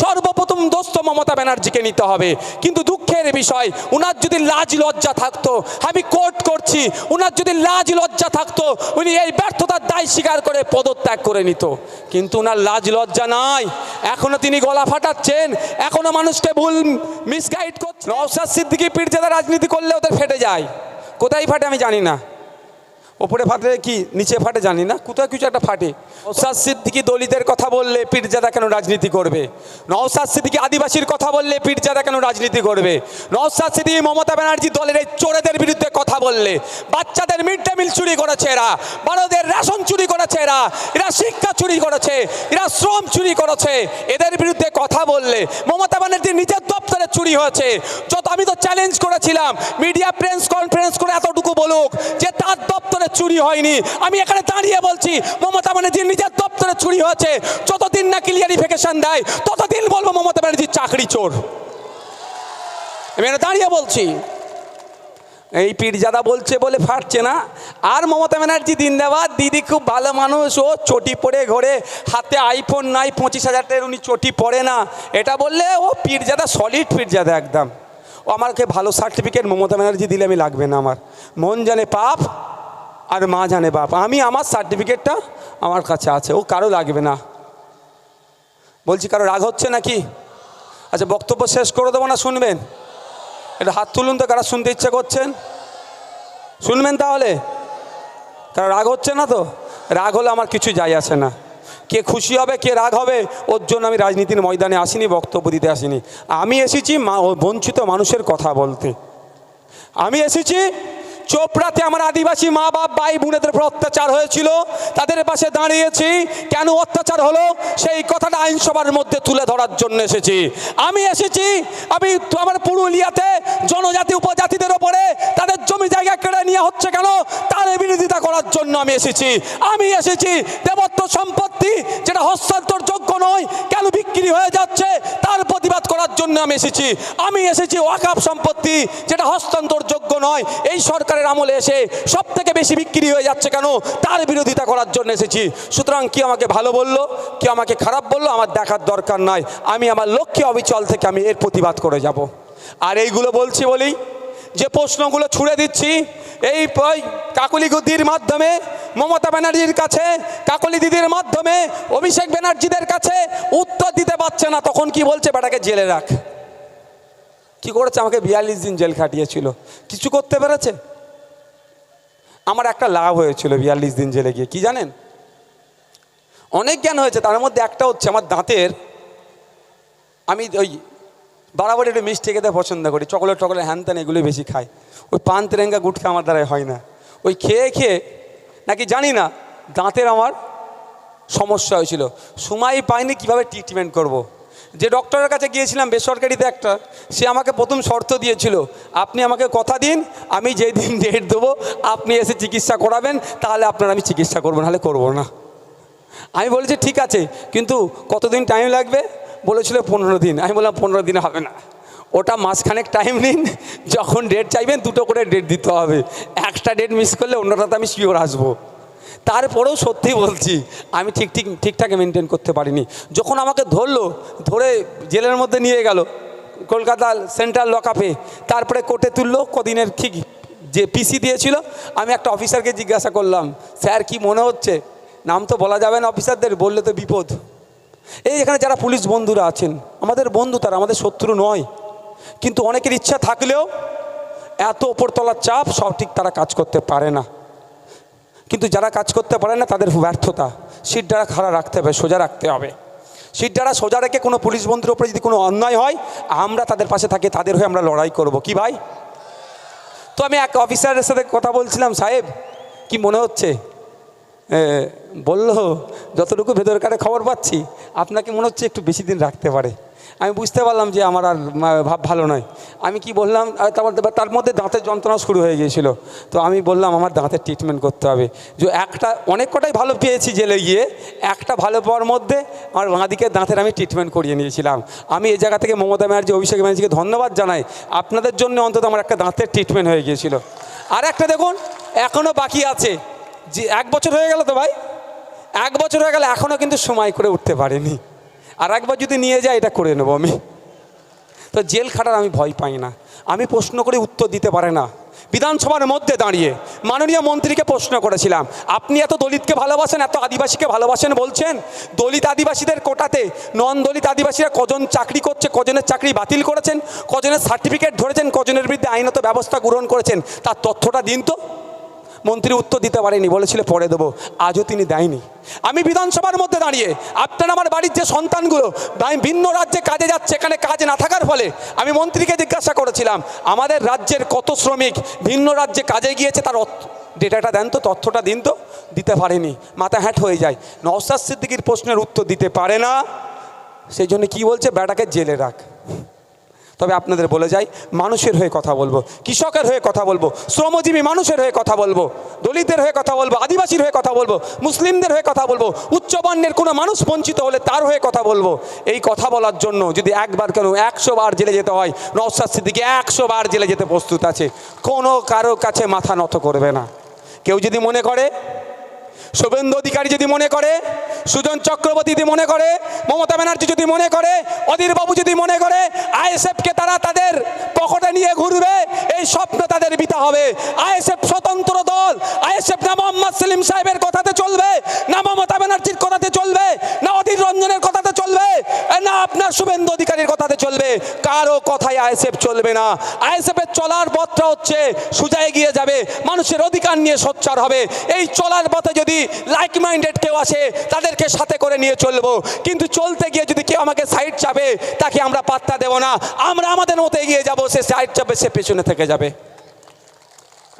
সর্বপ্রথম দোস্ত মমতা ব্যানার্জিকে নিতে হবে। কিন্তু দুঃখের বিষয়, উনার যদি লাজ লজ্জা থাকতো, আমি কোর্ট করছি, উনার যদি লাজ লজ্জা থাকতো, উনি এই ব্যর্থতার দায় স্বীকার করে পদত্যাগ করে নিত। কিন্তু উনার লাজ লজ্জা নাই। এখনও তিনি গলা ফাটাচ্ছেন। এখনও মানুষকে ভুল মিসগাইড করছেন। নওসাদ সিদ্দিকি পীরজাদা রাজনীতি করলে ওদের ফেটে যায়। কোথায় ফাটে আমি জানি না। ওপরে ফাটে কি, নিচে ফাটে জানি না কোথাও কিছু একটা ফাটে। নওসাদ সিদ্দিকি দলিতের কথা বললে পীরজাদা কেন রাজনীতি করবে? নওসাদ সিদ্দিকি আদিবাসীর কথা বললে পীরজাদা কেন রাজনীতি করবে? নওসাদ সিদ্দিকি মমতা ব্যানার্জি দলের এই চোরেদের বিরুদ্ধে কথা বললে, বাচ্চাদের মিড ডে মিল চুরি করেছে এরা, বড়দের রেশন চুরি করেছে এরা এরা শিক্ষা চুরি করেছে, এরা শ্রম চুরি করেছে, এদের বিরুদ্ধে কথা বললে মমতা ব্যানার্জির নিজের দপ্তরে চুরি হয়েছে। যত আমি তো চ্যালেঞ্জ করেছিলাম মিডিয়া প্রেস কনফারেন্স করে এতটুকু বলুক, যে তার দপ্তরে চুরি হয়নি। আমি এখানে দাঁড়িয়ে বলছি, মমতা ব্যানার্জির নিজের দপ্তরে চুরি হয়েছে। যতদিন না ক্লিয়ারিফিকেশন দেয়, ততদিন বলব মমতা ব্যানার্জির চাকরি চোর। আমি এখানে দাঁড়িয়ে বলছি। এই পীরজাদা বলছে বলে ফাটছে না। আর মমতা ব্যানার্জি দিন দিনদাবাদ, দিদি খুব ভালো মানুষ, ও চটি পরে ঘরে। হাতে আইফোন নাই, পঁচিশ হাজার টাকার উনি চটি পরে না। এটা বললে ও পীরজাদা সলিড পীরজাদা একদম। ও আমাকে ভালো সার্টিফিকেট মমতা ব্যানার্জি দিলে আমি লাগবে না আমার। মন জানে পাপ আর মা জানে বাপ। আমি আমার সার্টিফিকেটটা আমার কাছে আছে, ও কারও লাগবে না। বলছি, কারও রাগ হচ্ছে নাকি? আচ্ছা বক্তব্য শেষ করে দেবো না, শুনবেন? এটা হাত তুলুন তো, কারা শুনতে ইচ্ছে করছেন? শুনবেন তাহলে? কারণ রাগ হচ্ছে না তো? রাগ হলে আমার কিছু যায় আসে না। কে খুশি হবে, কে রাগ হবে, ওর জন্য আমি রাজনীতির ময়দানে আসিনি, বক্তব্য দিতে আসিনি। আমি এসেছি বঞ্চিত মানুষের কথা বলতে। আমি এসেছি চোপড়াতে আমার আদিবাসী মা বাপ, ভাই বোনেদের উপর অত্যাচার হয়েছিল, তাদের পাশে দাঁড়িয়েছি। কেন অত্যাচার হলো? সেই কথাটা আইনসভার মধ্যে তুলে ধরার জন্য এসেছি। আমি এসেছি, আমি আমার পুরুলিয়াতে জনজাতি, উপজাতিদের ওপরে তাদের জমি জায়গা কেড়ে নিয়ে হচ্ছে কেন? তার বিরোধিতা করার জন্য আমি এসেছি। আমি এসেছি দেবত্ব সম্পত্তি যেটা হস্তান্তরযোগ্য নয় কেন বিক্রি হয়ে যাচ্ছে? তার প্রতিবাদ করার জন্য আমি এসেছি। আমি এসেছি ওয়াকাপ সম্পত্তি, যেটা হস্তান্তরযোগ্য নয়। এই সরকারের আমলে এসে সব থেকে বেশি বিক্রি হয়ে যাচ্ছে কেন? তার বিরোধিতা করার জন্য এসেছি। সুতরাং কি আমাকে ভালো বলল? কি আমাকে খারাপ বলল? আমার দেখার দরকার নাই। আমি আমার লক্ষ্যে অবিচল থেকে আমি এর প্রতিবাদ করে যাব। আর এইগুলো বলছি বলেই যে প্রশ্নগুলো ছুড়ে দিচ্ছি, এই ওই কাকলি দিদির মাধ্যমে, মমতা ব্যানার্জির কাছে, কাকলি দিদির মাধ্যমে, অভিষেক ব্যানার্জিদের কাছে উত্তর দিতে পারছে না, তখন কি বলছে? বেটাকে জেলে রাখ। কি করেছে? আমাকে বিয়াল্লিশ দিন জেল খাটিয়েছিল। কিছু করতে পেরেছে? আমার একটা লাভ হয়েছিল বিয়াল্লিশ দিন জেলে গিয়ে, কি জানেন? অনেক জ্ঞান হয়েছে, তার মধ্যে একটা হচ্ছে আমার দাঁতের, আমি ওই বাড়াবাড়ি একটু মিষ্টি খেতে পছন্দ করি, চকলেট টকলেট হ্যান ত্যান এগুলোই বেশি খাই। ওই পান তেরেঙ্গা গুটখা আমার দ্বারাই হয় না। ওই খেয়ে খেয়ে, নাকি জানি না, দাঁতের আমার সমস্যা হয়েছিল। সময় পাইনি কীভাবে ট্রিটমেন্ট করব। যে ডক্টরের কাছে গিয়েছিলাম, বেসরকারিতে একটা, সে আমাকে প্রথম শর্ত দিয়েছিল, আপনি আমাকে কথা দিন, আমি যেই দিন ডেট দেবো, আপনি এসে চিকিৎসা করাবেন, তাহলে আপনার আমি চিকিৎসা করব, নাহলে করব না। আমি বলেছি, ঠিক আছে, কিন্তু কতদিন টাইম লাগবে? বলেছিল পনেরো দিন। আমি বললাম, পনেরো দিন হবে না। ওটা মাসখানেক টাইম নিন। যখন ডেট চাইবেন, দুটো করে ডেট দিতে হবে। একটা ডেট মিস করলে অন্যটাতে আমি শিওর আসব। তারপরেও সত্যি বলছি, আমি ঠিক ঠিক, ঠিকঠাক মেনটেন করতে পারিনি। যখন আমাকে ধরলো, ধরে জেলের মধ্যে নিয়ে গেল, কলকাতা সেন্ট্রাল লকআপে তারপরে কোর্টে তুললো, কদিনের ঠিক যে পিসি দিয়েছিল, আমি একটা অফিসারকে জিজ্ঞাসা করলাম, স্যার, কি মনে হচ্ছে? নাম তো বলা যাবে না অফিসারদের বললে তো বিপদ। এই এখানে যারা পুলিশ বন্ধুরা আছেন, আমাদের বন্ধু তারা, আমাদের শত্রু নয়। কিন্তু অনেকের ইচ্ছা থাকলেও এত ওপরতলার চাপ সব ঠিক তারা কাজ করতে পারে না। কিন্তু যারা কাজ করতে পারে না, তাদের ব্যর্থতা। সিট দ্বারা খাড়া রাখতে হবে, সোজা রাখতে হবে। সিট দ্বারা সোজা রেখে কোনো পুলিশ বন্ধুর ওপরে যদি কোনো অন্যায় হয়, আমরা তাদের পাশে থাকি, তাদের হয়ে আমরা লড়াই করব। কি ভাই? তো আমি এক অফিসারের সাথে কথা বলছিলাম, সাহেব, কি মনে হচ্ছে? বলল, যতটুকু ভেতরকারে খবর পাচ্ছি, আপনাকে মনে হচ্ছে একটু বেশি দিন রাখতে পারে। আমি বুঝতে পারলাম যে আমার আর ভাব ভালো নয়। আমি কি বললাম তারপর তার মধ্যে দাঁতের যন্ত্রণা শুরু হয়ে গিয়েছিল। তো আমি বললাম, আমার দাঁতের ট্রিটমেন্ট করতে হবে। যে একটা, অনেক কটাই ভালো পেয়েছি জেলে গিয়ে, একটা ভালো পাওয়ার মধ্যে আমার বাঁদিকে দাঁতের আমি ট্রিটমেন্ট করিয়ে নিয়েছিলাম। আমি এই জায়গা থেকে মমতা ব্যানার্জি, অভিষেক ব্যানার্জিকে ধন্যবাদ জানাই। আপনাদের জন্য অন্তত আমার একটা দাঁতের ট্রিটমেন্ট হয়ে গিয়েছিল। আর একটা দেখুন এখনও বাকি আছে। যে এক বছর হয়ে গেল তো ভাই? এক বছর হয়ে গেলে এখনও কিন্তু সময় করে উঠতে পারেনি। আর একবার যদি নিয়ে যায়, এটা করে নেব আমি। তো জেল খাটার আমি ভয় পাই না। আমি প্রশ্ন করে উত্তর দিতে পারে না। বিধানসভার মধ্যে দাঁড়িয়ে মাননীয় মন্ত্রীকে প্রশ্ন করেছিলাম, আপনি এত দলিতকে ভালোবাসেন, এত আদিবাসীকে ভালোবাসেন বলছেন? দলিত আদিবাসীদের কোটাতে নন দলিত আদিবাসীরা কজন চাকরি করছে, কজনের চাকরি বাতিল করেছেন, কজনের সার্টিফিকেট ধরেছেন, কজনের বিরুদ্ধে আইনত ব্যবস্থা গ্রহণ করেছেন? তার তথ্যটা দিন তো। মন্ত্রী উত্তর দিতে পারেনি, বলেছিল, পরে দেবো। আজও তিনি দেয়নি। আমি বিধানসভার মধ্যে দাঁড়িয়ে, আপনার আমার বাড়ির যে সন্তানগুলো ভিন্ন রাজ্যে কাজে যাচ্ছে, এখানে কাজ না থাকার ফলে আমি মন্ত্রীকে জিজ্ঞাসা করেছিলাম, আমাদের রাজ্যের কত শ্রমিক ভিন্ন রাজ্যে কাজে গিয়েছে, তার ডেটাটা দেন তো, তথ্যটা দিন তো, দিতে পারেনি, মাথা হ্যাট হয়ে যায়। নওসাদ সিদ্দিকির প্রশ্নের উত্তর দিতে পারে না, সেই জন্য কী বলছে, বেটাকে জেলে রাখ। তবে আপনাদের বলে যাই, মানুষের হয়ে কথা বলব, কৃষকের হয়ে কথা বলব, শ্রমজীবী মানুষের হয়ে কথা বলব দলিতের হয়ে কথা বলব, আদিবাসীর হয়ে কথা বলব, মুসলিমদের হয়ে কথা বলব, উচ্চবর্ণের কোনো মানুষ বঞ্চিত হলে তার হয়ে কথা বলব। এই কথা বলার জন্য যদি একবার কেন একশো বার জেলে যেতে হয় নওসাদ সিদ্দিকে একশো বার জেলে যেতে প্রস্তুত আছে, কোনো কারও কাছে মাথা নত করবে না। কেউ যদি মনে করে শুভেন্দু অধিকারী যদি মনে করে, সুজন চক্রবর্তী যদি মনে করে, মমতা ব্যানার্জি যদি মনে করে অধীরবাবু যদি মনে করে আইএসএফকে তারা তাদের পকেটে নিয়ে ঘুরবে, এই স্বপ্ন তাদের বিতা হবে। আইএসএফ স্বতন্ত্র দল, আইএসএফ না মোহাম্মদ সেলিম সাহেবের কথাতে চলবে, না মমতা ব্যানার্জির কথাতে চলবে, না অধীর রঞ্জনের কথাতে না আপনার শুভেন্দু অধিকারীর কথাতে চলবে? কারও কথায় আইএসএফ চলবে না। আইএসএফের চলার পথটা হচ্ছে সুজায় গিয়ে যাবে, মানুষের অধিকার নিয়ে সোচ্চার হবে। এই চলার পথে যদি লাইক মাইন্ডেড কেউ আসে, তাদেরকে সাথে করে নিয়ে চলবো। কিন্তু চলতে গিয়ে যদি কেউ আমাকে সাইড চাপে, তাকে আমরা পাত্তা দেব না। আমরা আমাদের মতো এগিয়ে যাব, সে সাইড চাপে, সে পেছনে থেকে যাবে।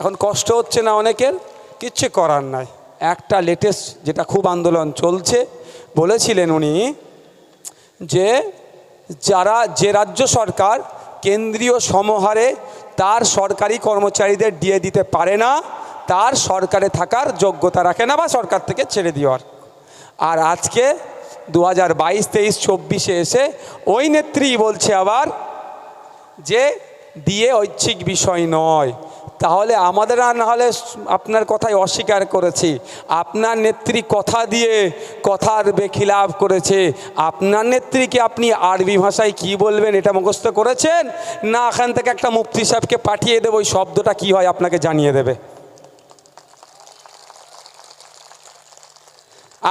এখন কষ্ট হচ্ছে না অনেকের? কিচ্ছু করার নাই। একটা লেটেস্ট যেটা খুব আন্দোলন চলছে, বলেছিলেন উনি যে যারা, যে রাজ্য সরকার কেন্দ্রীয় সমহারে তার সরকারি কর্মচারীদের দিয়ে দিতে পারে না, তার সরকারে থাকার যোগ্যতা রাখে না বা সরকার থেকে ছেড়ে দেওয়ার। আর আজকে দু হাজার বাইশ, তেইশ, চব্বিশে এসে ওই নেত্রী বলছে আবার যে দিয়ে ঐচ্ছিক বিষয় নয়। তাহলে আমাদের আর না হলে আপনার কথাই অস্বীকার করেছি। আপনার নেত্রী কথা দিয়ে কথার বেখিলাভ করেছে। আপনার নেত্রীকে আপনি আরবি ভাষায় কি বলবেন এটা মুখস্থ করেছেন? না, এখান থেকে একটা মুফতি সাহেবকে পাঠিয়ে দেবো, ওই শব্দটা কি হয় আপনাকে জানিয়ে দেবে।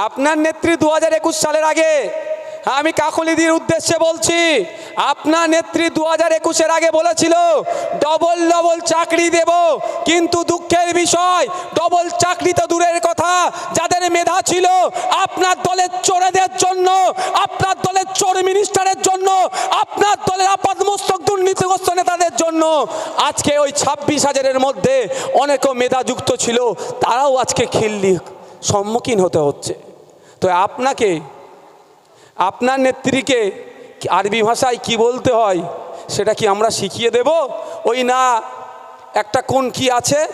আপনার নেত্রী দু হাজার একুশ সালের আগে আমি কাকলিদির উদ্দেশ্যে বলছি, আপনার নেত্রী দু হাজার একুশের আগে বলেছিল, ডবল ডবল চাকরি দেব। কিন্তু দুঃখের বিষয়, ডবল চাকরি তো দূরের কথা, যাদের মেধা ছিল আপনার দলের চোরেদের জন্য, আপনার দলের চোর মিনিস্টারের জন্য, আপনার দলের আপাতমস্তক দুর্নীতিগ্রস্ত নেতাদের জন্য। আজকে ওই ছাব্বিশ হাজারের মধ্যে অনেকও মেধাযুক্ত ছিল, তারাও আজকে খিল্লি সম্মুখীন হতে হচ্ছে। তো আপনাকে আপনার নেত্রীকে আরবি ভাষায় কি বলতে হয়, সেটা কি আমরা শিখিয়ে দেব? ওই না, একটা কোন কি আছে?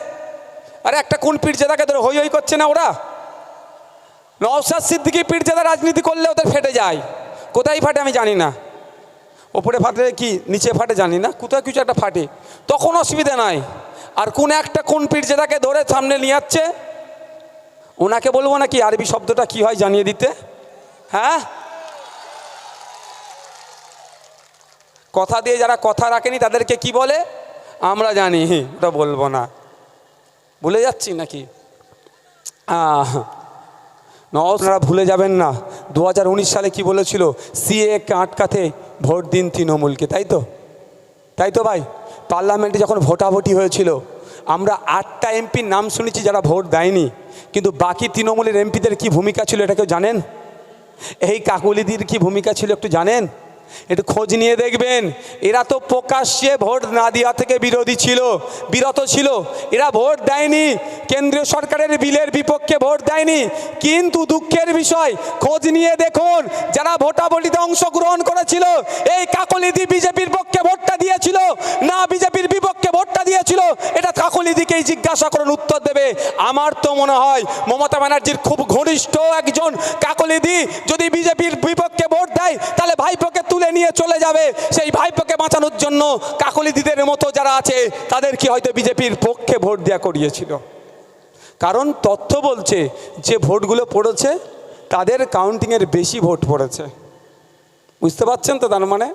আরে একটা কোন পীরজেদাকে ধরে হই হই করছে না ওরা? নওসাদ সিদ্দিকি পীরজেদা রাজনীতি করলে ওদের ফেটে যায়। কোথায় ফাটে আমি জানি না। ওপরে ফাটে কি, নিচে ফাটে জানি না। কোথায় কিছু একটা ফাটে। তখন অসুবিধা নাই। আর কোন একটা কোন পীরজেদাকে ধরে সামনে নিয়ে যাচ্ছে ওনাকে বলব নাকি আরবি শব্দটা কি হয় জানিয়ে দিতে? হ্যাঁ? কথা দিয়ে যারা কথা রাখেনি তাদেরকে কি বলে? আমরা জানি ওটা বলব না। ভুলে যাচ্ছি নাকি? আপনারা ভুলে যাবেন না। দু হাজার উনিশ সালে কি বলেছিল? সিএকে আটকাতে ভোট দিন তৃণমূলকে, তাই তো? তাই তো ভাই? পার্লামেন্টে যখন ভোটাভুটি হয়েছিল, আমরা আটটা এমপির নাম শুনেছি যারা ভোট দেয়নি। কিন্তু বাকি তৃণমূলের এমপিদের কি ভূমিকা ছিল, এটা কেউ জানেন? এই কাকুলিদির কি ভূমিকা ছিল একটু জানেন? একটু খোঁজ নিয়ে দেখবেন, এরা তো প্রকাশ্যে ভোট না দেওয়া থেকে বিরোধী ছিল, বিরত ছিল, এরা ভোট দেয়নি। কেন্দ্রীয় সরকারের বিলের বিপক্ষে ভোট দেয়নি। কিন্তু দুঃখের বিষয়, খোঁজ নিয়ে দেখুন, যারা ভোটাভুটিতে অংশগ্রহণ করেছিল, এই কাকলিদি বিজেপির পক্ষে ভোটটা দিয়েছিল, না বিজেপির বিপক্ষে ভোটটা দিয়েছিল, এটা কাকলিদিকেই জিজ্ঞাসা করুন, উত্তর দেবে। আমার তো মনে হয়, মমতা ব্যানার্জির খুব ঘনিষ্ঠ একজন কাকলিদি যদি বিজেপির বিপক্ষে ভোট দেয়, তাহলে ভাইপোকে তুলে নিয়ে চলে যাবে। সেই ভাইপোকে বাঁচানোর জন্য কাকলিদিদের মতো যারা আছে, তাদের কি হয়তো বিজেপির পক্ষে ভোট দেওয়া করিয়েছিল? কারণ তথ্য বলছে যে ভোটগুলো পড়েছে, তাদের কাউন্টিংয়ের বেশি ভোট পড়েছে। বুঝতে পারছেন তো তার মানে?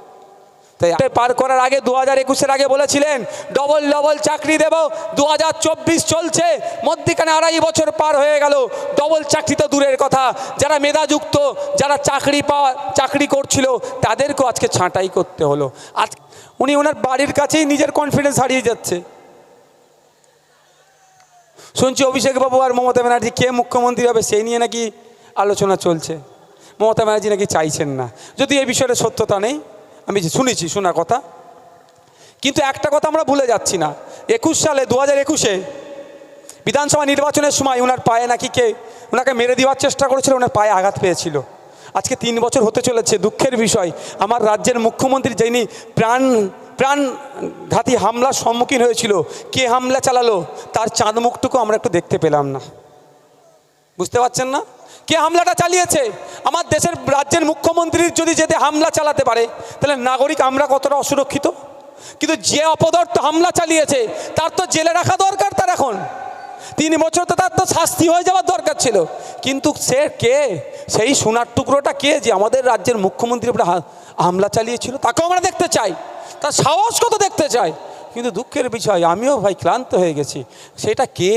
তাই পার করার আগে দু হাজার একুশের আগে বলেছিলেন ডবল ডবল চাকরি দেব দু হাজার চব্বিশ চলছে, মধ্যিখানে আড়াই বছর পার হয়ে গেল ডবল চাকরি তো দূরের কথা। যারা মেধাযুক্ত, যারা চাকরি পাওয়া, চাকরি করছিল, তাদেরকেও আজকে ছাঁটাই করতে হলো। আজ উনি ওনার বাড়ির কাছেই নিজের কনফিডেন্স হারিয়ে যাচ্ছে। শুনছি অভিষেক বাবু আর মমতা ব্যানার্জি কে মুখ্যমন্ত্রী হবে সেই নিয়ে নাকি আলোচনা চলছে। মমতা ব্যানার্জি নাকি চাইছেন না। যদি এই বিষয়ে সত্যতা নেই, আমি শুনেছি, শোনা কথা। কিন্তু একটা কথা আমরা ভুলে যাচ্ছি না। একুশ সালে দু হাজার একুশে বিধানসভা নির্বাচনের সময় ওনার পায়ে নাকি কে, ওনাকে মেরে দেওয়ার চেষ্টা করেছিল, ওনার পায়ে আঘাত পেয়েছিল। আজকে তিন বছর হতে চলেছে, দুঃখের বিষয়। আমার রাজ্যের মুখ্যমন্ত্রী যিনি প্রাণ প্রাণঘাতী হামলার সম্মুখীন হয়েছিল। কে হামলা চালালো? তার চাঁদ মুখটুকু আমরা একটু দেখতে পেলাম না। বুঝতে পারছেন না? কে হামলাটা চালিয়েছে? আমার দেশের রাজ্যের মুখ্যমন্ত্রীর যদি যেতে হামলা চালাতে পারে, তাহলে নাগরিক আমরা কতটা অসুরক্ষিত? কিন্তু যে অপদার্থ হামলা চালিয়েছে, তার তো জেলে রাখা দরকার তার এখন। তিন বছর তো তার তো শাস্তি হয়ে যাওয়ার দরকার ছিল। কিন্তু সে কে? সেই সোনার টুকরোটা কে যে আমাদের রাজ্যের মুখ্যমন্ত্রীর উপরে হামলা চালিয়েছিল, তাকেও আমরা দেখতে চাই। তার সাহস কত দেখতে চাই? কিন্তু দুঃখের বিষয়, আমিও ভাই ক্লান্ত হয়ে গেছি। সেটা কে?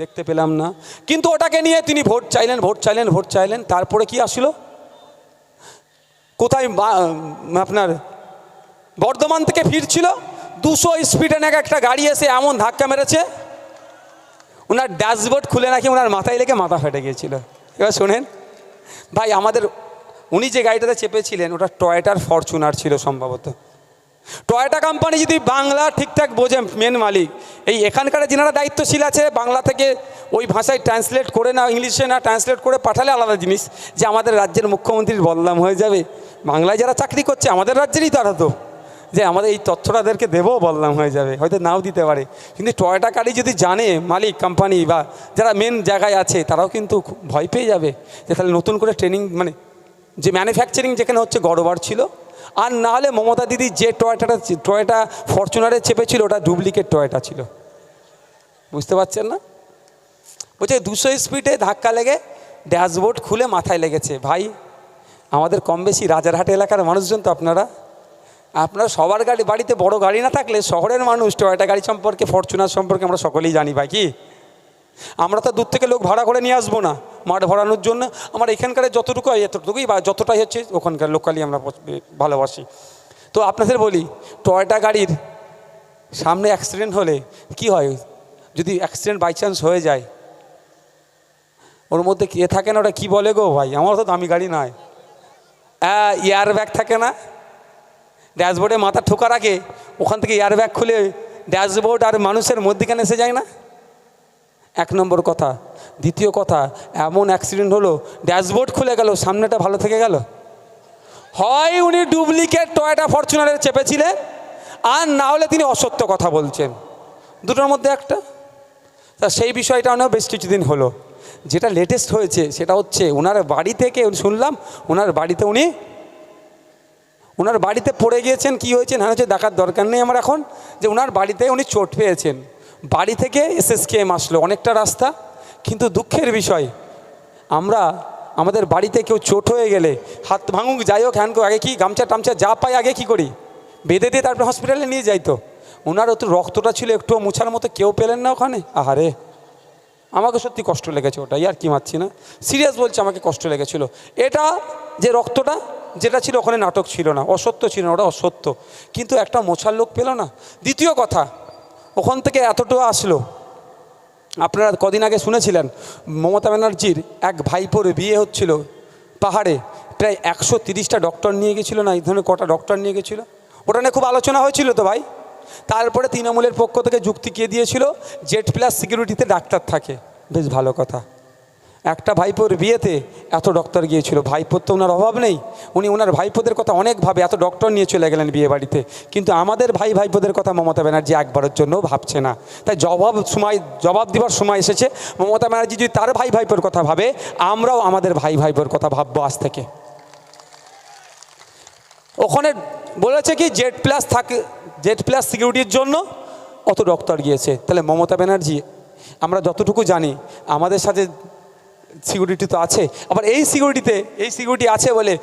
দেখতে পেলাম না। কিন্তু ওটাকে নিয়ে তিনি ভোট চাইলেন ভোট চাইলেন ভোট চাইলেন। তারপরে কি আসলো? কোথায় আপনার বর্ধমান থেকে ফিরছিল? দুশো স্পিডে নাকি একটা গাড়ি এসে এমন ধাক্কা মেরেছে? ওনার ড্যাশবোর্ড খুলে নাকি ওনার মাথায় লেগে মাথা ফেটে গিয়েছিল। এবার শোনেন, ভাই, আমাদের, উনি যে গাড়িটাতে চেপেছিলেন, ওটা টয়টার ফরচুনার ছিল সম্ভবত। টয়টা কোম্পানি যদি বাংলা ঠিকঠাক বোঝে মেন মালিক, এই এখানকার যেনারা দায়িত্বশীল আছে, বাংলা থেকে ওই ভাষায় ট্রান্সলেট করে না, ইংলিশে না ট্রান্সলেট করে পাঠালে আলাদা জিনিস, যে আমাদের রাজ্যের মুখ্যমন্ত্রীর বদলাম হয়ে যাবে। বাংলায় যারা চাকরি করছে, আমাদের রাজ্যেরই তারা তো। যে আমাদের এই তথ্যটা তাদেরকে দেবো বদলাম হয়ে যাবে, হয়তো নাও দিতে পারে। কিন্তু টয়টা গাড়ি যদি জানে মালিক কোম্পানি বা যারা মেন জায়গায় আছে, তারাও কিন্তু ভয় পেয়ে যাবে যে তাহলে নতুন করে ট্রেনিং মানে যে ম্যানুফ্যাকচারিং যেখানে হচ্ছে গড়বড় ছিল, আর না হলে মমতা দিদি যে টয়টাটা, টয়টা ফরচুনারে চেপেছিল ওটা ডুপ্লিকেট টয়টা ছিল। বুঝতে পারছেন না? বলছে দুশো স্পিডে ধাক্কা লেগে ড্যাশবোর্ড খুলে মাথায় লেগেছে। ভাই, আমাদের কম বেশি রাজারহাট এলাকার মানুষজন তো আপনারা। আপনারা সবার গাড়ি, বাড়িতে বড় গাড়ি না থাকলে শহরের মানুষ টয়টা গাড়ি সম্পর্কে ফরচুনার সম্পর্কে আমরা সকলেই জানি ভাই কি? আমরা তো দূর থেকে লোক ভাড়া করে নিয়ে আসব না মাঠ ভরানোর জন্য। আমার এখানকার যতটুকু হয়, এতটুকুই বা যতটাই হচ্ছে ওখানকার লোকালি আমরা ভালোবাসি। তো আপনাদের বলি টয়টা গাড়ির সামনে অ্যাক্সিডেন্ট হলে কি হয়? যদি অ্যাক্সিডেন্ট বাই চান্স হয়ে যায়, ওর মধ্যে কে থাকে না ওটা কী বলে গো ভাই? আমার তো দামি গাড়ি নয় ব্যাগ থাকে না? ড্যাশবোর্ডে মাথা ঠোকার আগে ওখান থেকে এয়ার ব্যাগ খুলে ড্যাশবোর্ড আর মানুষের মধ্যিখানে এসে যায় না? এক নম্বর কথা। দ্বিতীয় কথা, এমন অ্যাক্সিডেন্ট হলো, ড্যাশবোর্ড খুলে গেল, সামনেটা ভালো থেকে গেল। হয় উনি ডুপ্লিকেট টয়টা ফরচুনারে চেপেছিলেন আর না হলে তিনি অসত্য কথা বলছেন। দুটোর মধ্যে একটা। তা সেই বিষয়টা অনেক বেশ কিছুদিন হলো। যেটা লেটেস্ট হয়েছে, সেটা হচ্ছে ওনার বাড়ি থেকে শুনলাম ওনার বাড়িতে উনি ওনার বাড়িতে পড়ে গিয়েছেন, কি হয়েছেন হ্যাঁ হচ্ছে দেখার দরকার নেই আমার এখন, যে ওনার বাড়িতে উনি চোট পেয়েছেন। বাড়ি থেকে এসএসকেএম আসলো, অনেকটা রাস্তা, কিন্তু দুঃখের বিষয়, আমরা, আমাদের বাড়িতে কেউ চোট হয়ে গেলে, হাত ভাঙুক, যাই হোক হ্যান আগে কি গামছা টামছা যা পাই আগে কি করি? বেঁধে দিয়ে তারপরে হসপিটালে নিয়ে যাইতো ওনার তো রক্তটা ছিল একটুও মোছার মতো কেউ পেলেন না ওখানে? আহারে! আমাকে সত্যি কষ্ট লেগেছে ওটা আর কি মারছি না? সিরিয়াস বলছে, আমাকে কষ্ট লেগেছিল। এটা যে রক্তটা যেটা ছিল ওখানে নাটক ছিল না, অসত্য ছিল না, ওটা অসত্য। কিন্তু একটা মোছার লোক পেল না। দ্বিতীয় কথা, ওখান থেকে এতটুকু আসলো। আপনারা কদিন আগে শুনেছিলেন, মমতা ব্যানার্জির এক ভাইপোর বিয়ে হচ্ছিল পাহাড়ে। প্রায় একশো তিরিশটা ডক্টর নিয়ে গেছিল না, এই ধরনের কটা ডক্টর নিয়ে গেছিল। ওটা নিয়ে খুব আলোচনা হয়েছিল তো ভাই। তারপরে তৃণমূলের পক্ষ থেকে যুক্তি কে দিয়েছিল, জেড প্লাস সিকিউরিটিতে ডাক্তার থাকে। বেশ ভালো কথা। একটা ভাইপোর বিয়েতে এত ডক্টর গিয়েছিল। ভাইপোর তো ওনার অভাব নেই। উনি ওনার ভাইপোদের কথা অনেক ভাবে এত ডক্টর নিয়ে চলে গেলেন বিয়ে বাড়িতে। কিন্তু আমাদের ভাই ভাইপোদের কথা মমতা ব্যানার্জি একবারের জন্য ভাবছে না। তাই জবাব সময়, জবাব দেওয়ার সময় এসেছে। মমতা ব্যানার্জি যদি তার ভাই ভাইপোর কথা ভাবে, আমরাও আমাদের ভাই ভাইপোর কথা ভাববো আজ থেকে। ওখানে বলেছে কি জেড প্লাস থাকে জেড প্লাস সিকিউরিটির জন্য অত ডক্টর গিয়েছে। তাহলে মমতা ব্যানার্জি, আমরা যতটুকু জানি, আমাদের সাথে সিকিউরিটি তো আছে আবার এই সিকিউরিটিতে এই সিকিউরিটি আছে বলে